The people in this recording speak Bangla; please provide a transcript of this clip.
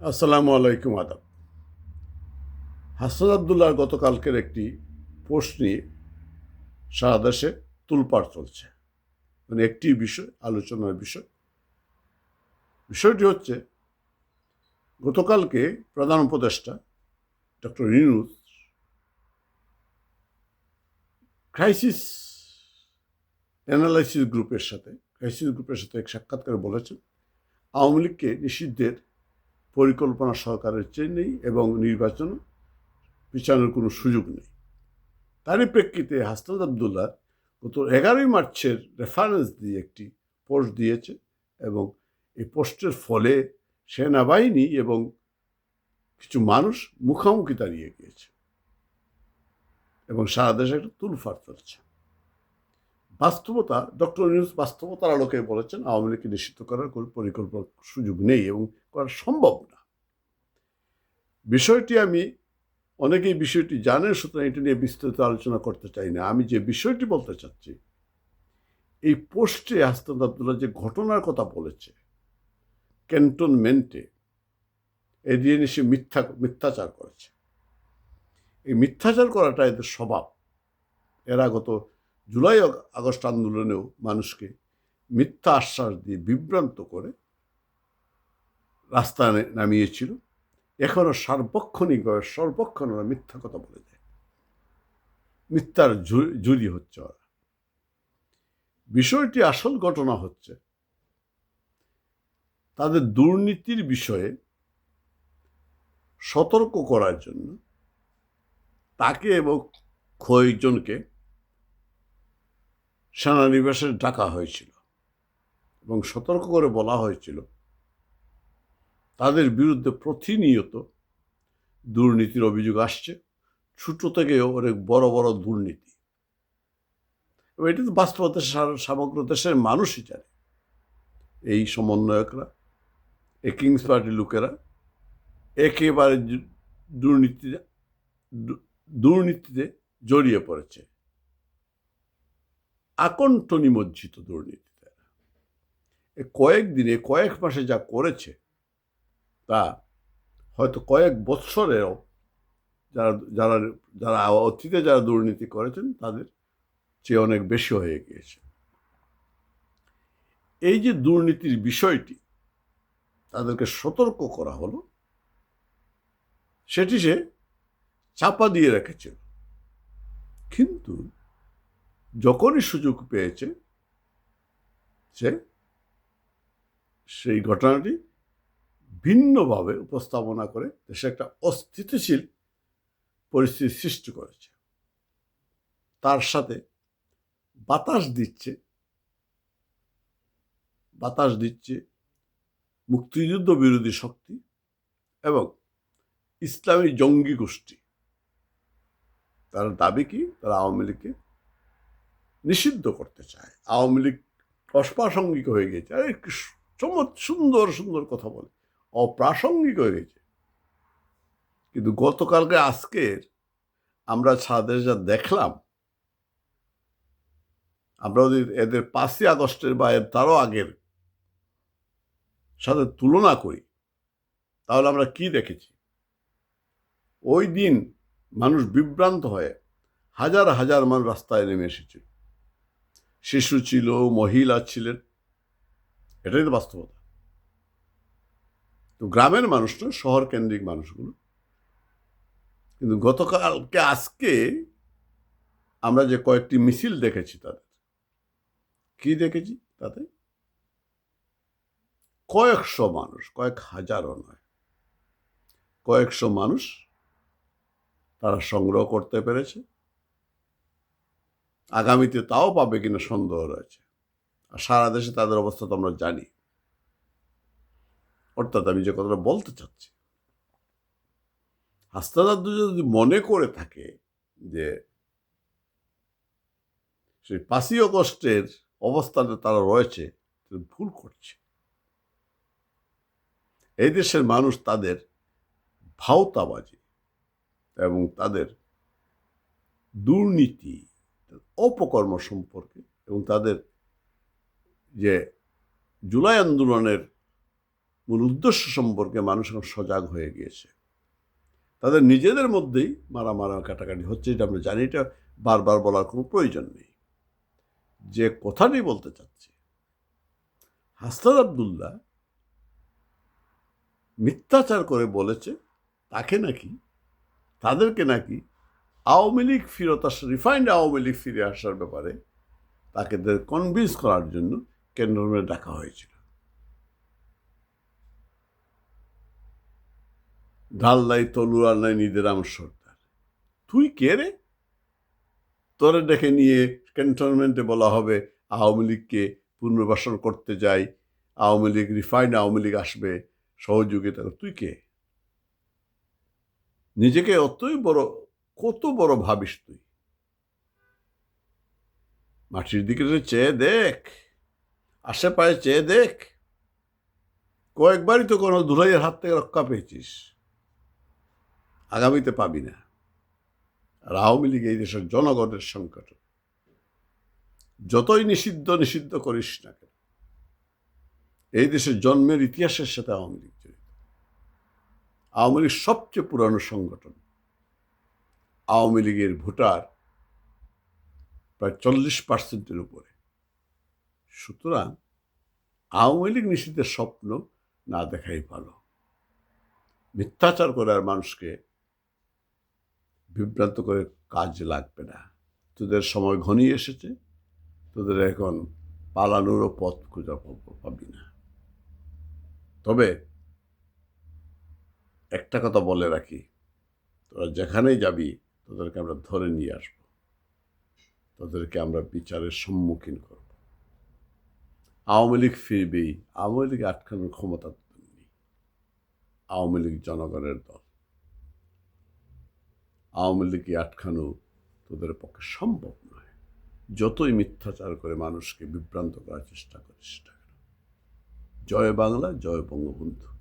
আসসালামু আলাইকুম, আদাব। হাসান আবদুল্লাহর গতকালকের একটি পোস্ট নিয়ে সারা দেশে তুলপাড় চলছে। মানে একটি বিষয়, আলোচনার বিষয়। বিষয়টি হচ্ছে, গতকালকে প্রধান উপদেষ্টা ডক্টর রিনুস ক্রাইসিস অ্যানালাইসিস গ্রুপের সাথে, ক্রাইসিস গ্রুপের সাথে এক সাক্ষাৎকারে বলেছেন, আওয়ামী লীগকে নিষিদ্ধের পরিকল্পনা সরকারের চেয়ে নেই এবং নির্বাচন পিছানোর কোনো সুযোগ নেই। তারই প্রেক্ষিতে হাসনাদ আবদুল্লাহ গত এগারোই মার্চের রেফারেন্স দিয়ে একটি পোস্ট দিয়েছে এবং এই পোস্টের ফলে সেনাবাহিনী এবং কিছু মানুষ মুখামুখি দাঁড়িয়ে গিয়েছে এবং সারা দেশে একটা তুলফার চলছে। বাস্তবতা, ডক্টর নিউজ বাস্তবতার আলোকে বলেছেন, আওয়ামী লীগকে নিষিদ্ধ করার কোনো পরিকল্পনার সুযোগ নেই এবং করা সম্ভব না। বিষয়টি আমি, অনেকেই বিষয়টি জানেন, সুতরাং এটা নিয়ে বিস্তারিত আলোচনা করতে চাই না। আমি যে বিষয়টি বলতে চাচ্ছি, এই পোস্টে হাসনাত আবদুল্লাহ যে ঘটনার কথা বলেছে, ক্যান্টনমেন্টে, এ দিয়ে সে মিথ্যা, মিথ্যাচার করেছে। এই মিথ্যাচার করাটা এদের স্বভাব। এরা গত জুলাই আগস্ট আন্দোলনেও মানুষকে মিথ্যা আশ্বাস দিয়ে বিভ্রান্ত করে রাস্তায় নামিয়েছিল। এখনও সার্বক্ষণিকভাবে, সর্বক্ষণ ওরা মিথ্যা কথা বলে যায়। মিথ্যার জুরি হচ্ছে ওরা। বিষয়টি আসল ঘটনা হচ্ছে, তাদের দুর্নীতির বিষয়ে সতর্ক করার জন্য তাকে এবং কয়েকজনকে সেনানিবাসে ডাকা হয়েছিল এবং সতর্ক করে বলা হয়েছিল, তাদের বিরুদ্ধে প্রতিনিয়ত দুর্নীতির অভিযোগ আসছে। ছোটো থেকে অনেক বড় বড় দুর্নীতি। এবং এটি তো বাস্তবতা সমগ্র দেশের মানুষই জানে। এই সমন্বয়করা, এই কিংস পার্টির লোকেরা একেবারে দুর্নীতি দুর্নীতিতে জড়িয়ে পড়েছে। আকণ্ঠ নিমজ্জিত দুর্নীতিতে। কয়েক দিনে, কয়েক মাসে যা করেছে, তা হয়তো কয়েক বৎসরেও যারা যারা যারা অতীতে যারা দুর্নীতি করেছেন, তাদের চেয়ে অনেক বেশি হয়ে গিয়েছে। এই যে দুর্নীতির বিষয়টি, তাদেরকে সতর্ক করা হলো, সেটি সে চাপা দিয়ে রেখেছিল। কিন্তু যখনই সুযোগ পেয়েছে, সে সেই ঘটনাটি ভিন্নভাবে উপস্থাপনা করে দেশে একটা অস্থিতিশীল পরিস্থিতি সৃষ্টি করেছে। তার সাথে বাতাস দিচ্ছে বাতাস দিচ্ছে মুক্তিযুদ্ধ বিরোধী শক্তি এবং ইসলামী জঙ্গি গোষ্ঠী। তার দাবি কি? তারা আওয়ামী লীগকে নিষিদ্ধ করতে চায়। আওয়ামী লীগ অপ্রাসঙ্গিক হয়ে গেছে। আর চমৎ, সুন্দর সুন্দর কথা বলে। অপ্রাসঙ্গিক হয়ে গেছে। কিন্তু গতকালকে আজকের আমরা ছাদের যা দেখলাম, আমরা যদি এদের পাঁচই আগস্টের বা এর তারও আগের সাথে তুলনা করি, তাহলে আমরা কি দেখেছি? ওই দিন মানুষ বিভ্রান্ত হয়ে হাজার হাজার মানুষ রাস্তায় নেমে এসেছিল। শিশু ছিল, মহিলা ছিলেন। এটাই তো বাস্তবতা। তো গ্রামের মানুষ না শহর কেন্দ্রিক মানুষগুলো, কিন্তু গতকালকে, আজকে আমরা যে কয়েকটি মিছিল দেখেছি তাদের। কি দেখেছি তাতে? কয়েকশো মানুষ, কয়েক হাজারও নয়, কয়েকশো মানুষ তারা সংগ্রহ করতে পেরেছে। আগামীতে তাও পাবে কিনা সন্দেহ রয়েছে। আর সারা দেশে তাদের অবস্থা তো আমরা জানি। অর্থাৎ আমি যে কথাটা বলতে চাচ্ছি হাস্তাদাদ্দু যদি মনে করে থাকে যে সেই পাঁচই অগস্টের অবস্থানে তারা রয়েছে ভুল করছে। এই দেশের মানুষ তাদের ভাওতাবাজি এবং তাদের দুর্নীতি অপকর্ম সম্পর্কে এবং তাদের যে জুলাই আন্দোলনের মূল উদ্দেশ্য সম্পর্কে মানুষ এখন সজাগ হয়ে গিয়েছে। তাদের নিজেদের মধ্যেই মারামারা কাটাকাটি হচ্ছে এটা আমরা জানি, এটা বারবার বলার কোনো প্রয়োজন নেই। যে কথাটি বলতে চাচ্ছি হাসনাদ আবদুল্লাহ মিথ্যাচার করে বলেছে, তাকে নাকি, তাদেরকে নাকি আওয়ামী লীগ ফিরত আস রিফাইন্ড আওয়ামী লীগ ফিরে আসার ব্যাপারে তাকে কনভিন্স করার জন্য কেন্দ্রে ডাকা হয়েছিল। ঢাল নাই তলুয়ার নাই নিদেরাম সর্দার। তুই কে রে? তোরে ডেকে নিয়ে ক্যান্টনমেন্টে বলা হবে, আওয়ামী লীগকে পুনর্বাসন করতে যাই, আওয়ামী লীগ রিফাইন্ড আওয়ামী লীগ আসবে, সহযোগিতা তুই কে? নিজেকে অতই বড় কত বড় ভাবিস তুই? মাটির দিকে যে চেয়ে দেখ, আশেপাশে চেয়ে দেখ, কয়েকবারই তো কোনো ধুলাইয়ের হাত থেকে রক্ষা পেয়েছিস। আগামীতে পাবি না। আর আওয়ামী লীগ এই দেশের জনগণের সংকট। যতই নিষিদ্ধ নিষিদ্ধ করিস না কেন, এই দেশের জন্মের ইতিহাসের সাথে আওয়ামী লীগ জড়িত। আওয়ামী লীগ সবচেয়ে পুরানো সংগঠন। আওয়ামী লীগের ভোটার প্রায় চল্লিশ পার্সেন্টের উপরে। সুতরাং আওয়ামী লীগ নিষিদ্ধের স্বপ্ন না দেখাই ভালো। মিথ্যাচার করে আর মানুষকে বিভ্রান্ত করে কাজ লাগবে না। তোদের সময় ঘনিয়ে এসেছে, তোদের এখন পালানোরও পথ খুঁজে পাবি না। তবে একটা কথা বলে রাখি, তোরা যেখানেই যাবি তোদেরকে আমরা ধরে নিয়ে আসব। তাদেরকে আমরা বিচারের সম্মুখীন করব। আওয়ামী লীগ ফিরবেই, আওয়ামী লীগ আটকানোর ক্ষমতা নেই। আওয়ামী লীগ জনগণের দল। আওয়ামী লীগকে আটকানো তোদের পক্ষে সম্ভব নয়। যতই মিথ্যাচার করে মানুষকে বিভ্রান্ত করার চেষ্টা করিস না জয় বাংলা, জয় বঙ্গবন্ধু।